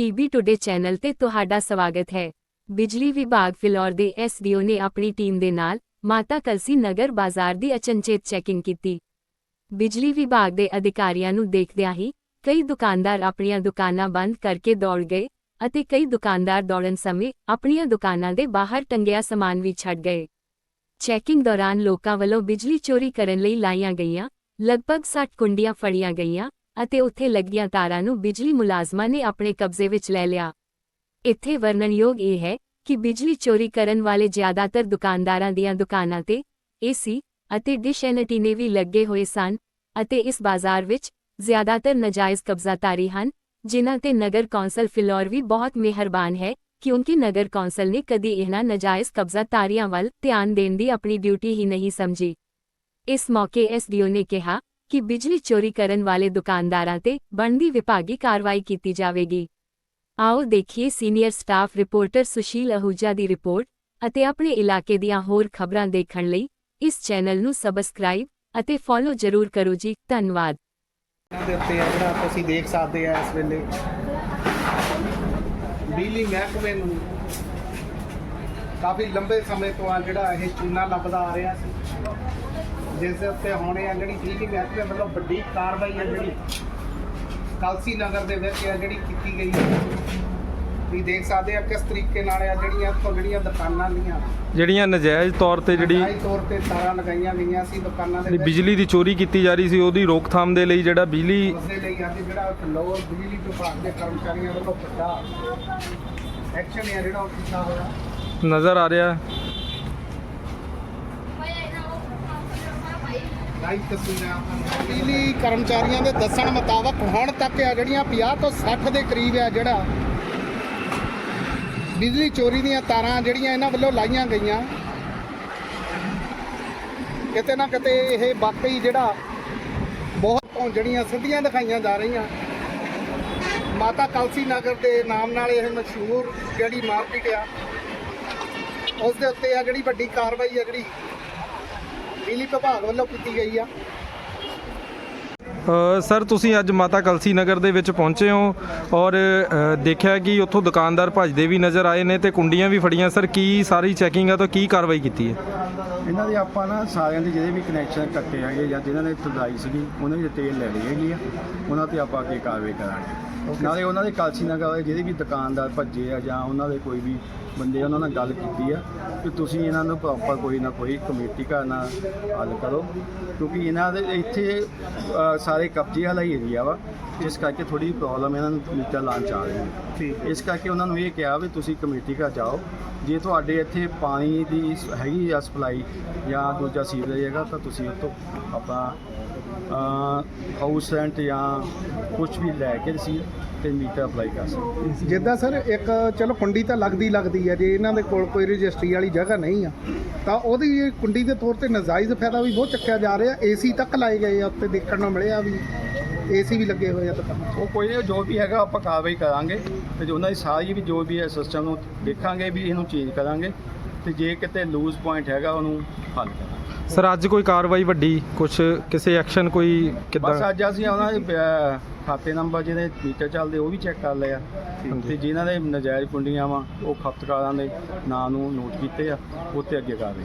PB today channel ਤੇ ਤੁਹਾਡਾ ਸਵਾਗਤ ਹੈ। ਬਿਜਲੀ ਵਿਭਾਗ ਫਿਲੌਰ ਦੇ ਐਸਡੀਓ ਨੇ ਆਪਣੀ ਟੀਮ ਦੇ ਨਾਲ ਮਾਤਾ ਕਲਸੀ ਨਗਰ ਬਾਜ਼ਾਰ ਦੀ ਅਚਨਚੇਤ ਚੈਕਿੰਗ ਕੀਤੀ। ਬਿਜਲੀ ਵਿਭਾਗ ਦੇ ਅਧਿਕਾਰੀਆਂ ਨੂੰ ਦੇਖਦਿਆਂ ਹੀ ਕਈ ਦੁਕਾਨਦਾਰ ਆਪਣੀਆਂ ਦੁਕਾਨਾਂ ਬੰਦ ਕਰਕੇ ਦੌੜ ਗਏ ਅਤੇ ਕਈ ਦੁਕਾਨਦਾਰ ਦੌੜਨ ਸਮੇਂ ਆਪਣੀਆਂ ਦੁਕਾਨਾਂ ਦੇ ਬਾਹਰ ਟੰਗਿਆ ਸਮਾਨ ਵੀ ਛੱਡ ਗਏ। ਚੈਕਿੰਗ ਦੌਰਾਨ ਲੋਕਾਂ ਵੱਲੋਂ ਬਿਜਲੀ ਚੋਰੀ ਕਰਨ ਲਈ ਲਾਈਆਂ ਗਈਆਂ, ਲਗਭਗ 60 ਕੁੰਡੀਆਂ ਫੜੀਆਂ ਗਈਆਂ ਅਤੇ ਉੱਥੇ ਲੱਗੀਆਂ ਤਾਰਾਂ ਨੂੰ ਬਿਜਲੀ ਮੁਲਾਜ਼ਮਾਂ ਨੇ ਆਪਣੇ ਕਬਜ਼ੇ ਵਿੱਚ ਲੈ ਲਿਆ। ਇੱਥੇ ਵਰਣਨਯੋਗ ਇਹ ਹੈ ਕਿ ਬਿਜਲੀ ਚੋਰੀ ਕਰਨ ਵਾਲੇ ਜ਼ਿਆਦਾਤਰ ਦੁਕਾਨਦਾਰਾਂ ਦੀਆਂ ਦੁਕਾਨਾਂ ਤੇ ਏਸੀ ਅਤੇ ਡਿਸ਼ ਐਨਟੀਨੇ ਵੀ ਲੱਗੇ ਹੋਏ ਸਨ ਅਤੇ ਇਸ ਬਾਜ਼ਾਰ ਵਿੱਚ ਜ਼ਿਆਦਾਤਰ ਨਜਾਇਜ਼ ਕਬਜ਼ਾਤਾਰੀ ਹਨ, ਜਿਨ੍ਹਾਂ ਤੇ ਨਗਰ ਕੌਂਸਲ ਫਿਲੌਰ ਵੀ ਬਹੁਤ ਮਿਹਰਬਾਨ ਹੈ ਕਿਉਂਕਿ ਨਗਰ ਕੌਂਸਲ ਨੇ ਕਦੀ ਇਹਨਾਂ ਨਜਾਇਜ਼ ਕਬਜ਼ਾਤਾਰੀਆਂ ਵੱਲ ਧਿਆਨ ਦੇਣ ਦੀ ਆਪਣੀ ਡਿਊਟੀ ਹੀ ਨਹੀਂ ਸਮਝੀ। ਇਸ ਮੌਕੇ ਐਸਡੀਓ ਨੇ ਕਿਹਾ ਕਿ ਬਿਜਲੀ ਚੋਰੀ ਕਰਨ ਵਾਲੇ ਦੁਕਾਨਦਾਰਾਂ ਤੇ ਬਣਦੀ ਵਿਭਾਗੀ ਕਾਰਵਾਈ ਕੀਤੀ ਜਾਵੇਗੀ। ਆਓ ਦੇਖੀਏ senior staff reporter Sushil Ahuja ਦੀ ਰਿਪੋਰਟ ਅਤੇ ਆਪਣੇ ਇਲਾਕੇ ਦੀਆਂ ਹੋਰ ਖਬਰਾਂ ਦੇਖਣ ਲਈ ਇਸ ਚੈਨਲ ਨੂੰ ਸਬਸਕ੍ਰਾਈਬ ਅਤੇ ਫੋਲੋ ਜ਼ਰੂਰ ਕਰੋ ਜੀ, ਧੰਨਵਾਦ। ਇਹਨਾਂ ਦੇ ਉੱਤੇ ਆ ਜਿਹੜਾ ਤੁਸੀਂ ਦੇਖ ਸਕਦੇ ਆ ਇਸ ਵੇਲੇ। ਬਿਜਲੀ ਮਹਿਕਮੇ ਨੂੰ ਕਾਫੀ ਲੰਬੇ ਸਮੇਂ ਤੋਂ ਆ ਜਿਹੜਾ ਇਹ ਚੂਨਾ ਲੱਭਦਾ ਆ ਰਿਹਾ ਸੀ। ਜਿਸ ਦੇ ਉੱਤੇ ਹੋਣੇ ਆ ਜਿਹੜੀ ਬਿਜਲੀ ਮਹਿਕਮੇ ਵੱਲੋਂ ਵੱਡੀ ਕਾਰਵਾਈ ਆ ਜਿਹੜੀ ਕਲਸੀ ਨਗਰ ਦੇ ਵਿੱਚ ਆ ਜਿਹੜੀ ਕੀਤੀ ਗਈ ਹੈ। ਤੁਸੀਂ ਦੇਖ ਸਕਦੇ ਆ ਕਿਸ ਤਰੀਕੇ ਨਾਲ ਆ ਜਿਹੜੀਆਂ ਇੱਥੋਂ ਜਿਹੜੀਆਂ ਦੁਕਾਨਾਂ ਦੀਆਂ ਜਿਹੜੀਆਂ ਨਜਾਇਜ਼ ਤੌਰ ਤੇ ਜਿਹੜੀ ਨਜਾਇਜ਼ ਤੌਰ ਤੇ ਤਾਰਾਂ ਲਗਾਈਆਂ ਗਈਆਂ ਸੀ ਦੁਕਾਨਾਂ ਦੇ ਬਿਜਲੀ ਦੀ ਚੋਰੀ ਕੀਤੀ ਜਾ ਰਹੀ ਸੀ ਉਹਦੀ ਰੋਕਥਾਮ ਦੇ ਲਈ ਜਿਹੜਾ ਬਿਜਲੀ ਉਸ ਦੇ ਲਈ ਅੱਜ ਜਿਹੜਾ ਲੋਅਰ ਬਿਜਲੀ ਵਿਭਾਗ ਦੇ ਕਰਮਚਾਰੀਆਂ ਵੱਲੋਂ ਵੱਡਾ ਐਕਸ਼ਨ ਹੈ ਜਿਹੜਾ ਉਹ ਕੀਤਾ ਹੋਇਆ। ਨਜ਼ਰ ਆ ਰਿਹਾ। ਲਾਈਵ ਤਸਵੀਰਾਂ ਬਿਜਲੀ ਕਰਮਚਾਰੀਆਂ ਦੇ ਦੱਸਣ ਮੁਤਾਬਕ ਹੁਣ ਤੱਕ ਆ ਜਿਹੜੀਆਂ 50 ਤੋਂ 60 ਦੇ ਕਰੀਬ ਆ ਜਿਹੜਾ ਬਿਜਲੀ ਚੋਰੀ ਦੀਆਂ ਤਾਰਾਂ ਜਿਹੜੀਆਂ ਇਹਨਾਂ ਵੱਲੋਂ ਲਾਈਆਂ ਗਈਆਂ, ਕਿਤੇ ਨਾ ਕਿਤੇ ਇਹ ਵਾਕਈ ਜਿਹੜਾ ਬਹੁਤ ਤੋਂ ਜਿਹੜੀਆਂ ਸਿੱਧੀਆਂ ਦਿਖਾਈਆਂ ਜਾ ਰਹੀਆਂ। ਮਾਤਾ ਕਲਸੀ ਨਗਰ ਦੇ ਨਾਮ ਨਾਲ ਇਹ ਮਸ਼ਹੂਰ ਜਿਹੜੀ ਮਾਰਕੀਟ ਆ, ਉਸ ਦੇ ਉੱਤੇ ਆ ਜਿਹੜੀ ਵੱਡੀ ਕਾਰਵਾਈ ਆ ਜਿਹੜੀ ਬਿਜਲੀ ਵਿਭਾਗ ਵੱਲੋਂ ਕੀਤੀ ਗਈ ਆ। ਸਰ ਤੁਸੀਂ ਅੱਜ ਮਾਤਾ ਕਲਸੀ ਨਗਰ ਦੇ ਵਿੱਚ ਪਹੁੰਚੇ ਹੋ ਔਰ ਦੇਖਿਆ ਕਿ ਉੱਥੋਂ ਦੁਕਾਨਦਾਰ ਭੱਜਦੇ ਵੀ ਨਜ਼ਰ ਆਏ ਨੇ ਤੇ ਕੁੰਡੀਆਂ ਵੀ ਫੜੀਆਂ। ਸਰ ਕੀ ਸਾਰੀ ਚੈਕਿੰਗ ਆ ਤਾਂ ਕੀ ਕਾਰਵਾਈ ਕੀਤੀ ਹੈ? ਇਹਨਾਂ ਦੇ ਆਪਾਂ ਨਾ ਸਾਰਿਆਂ ਦੇ ਜਿਹੜੇ ਵੀ ਕਨੈਕਸ਼ਨ ਕੱਟੇ ਹੈਗੇ ਜਾਂ ਜਿਨ੍ਹਾਂ ਨੇ ਤੁਦਾਈ ਸੀਗੀ ਉਹਨਾਂ ਦੀ ਡਿਟੇਲ ਲੈ ਲਈ ਹੈਗੀ ਆ। ਉਹਨਾਂ ਤੇ ਆਪਾਂ ਅੱਗੇ ਕਾਰਵਾਈ ਕਰਾਂਗੇ। ਨਾਲੇ ਉਹਨਾਂ ਦੇ ਕਾਲਸੀ ਨਗਰ ਜਿਹੜੇ ਵੀ ਦੁਕਾਨਦਾਰ ਭੱਜੇ ਆ ਜਾਂ ਉਹਨਾਂ ਦੇ ਕੋਈ ਵੀ ਬੰਦੇ ਉਹਨਾਂ ਨਾਲ ਗੱਲ ਕੀਤੀ ਆ ਕਿ ਤੁਸੀਂ ਇਹਨਾਂ ਨੂੰ ਪ੍ਰੋਪਰ ਕੋਈ ਨਾ ਕੋਈ ਕਮੇਟੀ ਘਰ ਨਾਲ ਹੱਲ ਕਰੋ। ਕਿਉਂਕਿ ਇਹਨਾਂ ਦੇ ਇੱਥੇ ਅ, ਸਾਰੇ ਕਬਜ਼ੇ ਵਾਲਾ ਹੀ ਏਰੀਆ ਵਾ। ਜਿਸ ਕਰਕੇ ਥੋੜੀ ਪ੍ਰੋਬਲਮ ਇਹਨਾਂ ਨੂੰ ਮੀਟਰ ਲਾਉਣ ਚ ਆ ਰਹੀ ਹੈ। ਇਸ ਕਰਕੇ ਉਹਨਾਂ ਨੂੰ ਇਹ ਕਿਹਾ ਵੀ ਤੁਸੀਂ ਕਮੇਟੀ ਘਰ ਜਾਓ। ਜੇ ਤੁਹਾਡੇ ਇੱਥੇ ਪਾਣੀ ਦੀ ਸ- ਹੈਗੀ ਆ ਸਪਲਾਈ ਜਾਂ ਦੂਜਾ ਸੀਵਰੇਜ ਹੈਗਾ ਤਾਂ ਤੁਸੀਂ ਉਹ ਤੋਂ ਆਪਣਾ ਹਾਊਸ ਰੈਂਟ ਜਾਂ ਕੁਝ ਵੀ ਲੈ ਕੇ ਸੀ ਤੇ ਮੀਟਰ ਅਪਲਾਈ ਕਰ ਸਕਦੇ ਜਿੱਦਾਂ ਸਰ ਇੱਕ ਚਲੋ ਕੁੰਡੀ ਤਾਂ ਲੱਗਦੀ ਲੱਗਦੀ ਹੈ ਜੇ ਇਹਨਾਂ ਦੇ ਕੋਲ ਕੋਈ ਰਜਿਸਟਰੀ ਵਾਲੀ ਜਗ੍ਹਾ ਨਹੀਂ ਆ ਤਾਂ ਉਹਦੀ ਕੁੰਡੀ ਦੇ ਤੌਰ ਤੇ ਨਜਾਇਜ਼ ਫਾਇਦਾ ਵੀ ਬਹੁਤ ਚੱਕਿਆ ਜਾ ਰਿਹਾ। ਏਸੀ ਤੱਕ ਲਾਏ ਗਏ ਆ ਉੱਤੇ ਦੇਖਣ ਨੂੰ ਮਿਲਿਆ ਵੀ ਏਸੀ ਵੀ ਲੱਗੇ ਹੋਏ ਆ ਦੁਕਾਨਾਂ ਉਹ ਕੋਈ ਨਹੀਂ ਜੋ ਵੀ ਹੈਗਾ ਆਪਾਂ ਕਾਰਵਾਈ ਕਰਾਂਗੇ। ਤੇ ਜੋ ਉਹਨਾਂ ਦੀ ਸਾਰੀ ਵੀ ਜੋ ਵੀ ਹੈ ਸਿਸਟਮ ਨੂੰ ਦੇਖਾਂਗੇ ਵੀ ਇਹਨੂੰ ਚੇਂਜ ਕਰਾਂਗੇ। ਤੇ ਜੇ ਕਿਤੇ ਲੂਜ਼ ਪੁਆਇੰਟ ਹੈਗਾ ਉਹਨੂੰ ਹੱਲ ਕਰਾਂਗੇ। ਸਰ ਅੱਜ ਕੋਈ ਕਾਰਵਾਈ ਵੱਡੀ ਕੁਝ ਕਿਸੇ ਐਕਸ਼ਨ ਕੋਈ ਬਸ ਕਿੱਦਾਂ ਅੱਜ ਅਸੀਂ ਉਹਨਾਂ ਦੇ ਅਹ, ਖਾਤੇ ਨੰਬਰ ਜਿਹੜੇ ਮੀਟਰ ਚੱਲਦੇ ਉਹ ਵੀ ਚੈੱਕ ਕਰ ਲਏ ਆ। ਤੇ ਜਿਨ੍ਹਾਂ ਦੇ ਨਜਾਇਜ਼ ਕੁੰਡੀਆਂ ਵਾ ਉਹ ਖਪਤਕਾਰਾਂ ਦੇ ਨਾਂ ਨੂੰ ਨੋਟ ਕੀਤੇ ਆ ਉੱਤੇ ਅੱਗੇ ਕਾਰਵਾਈ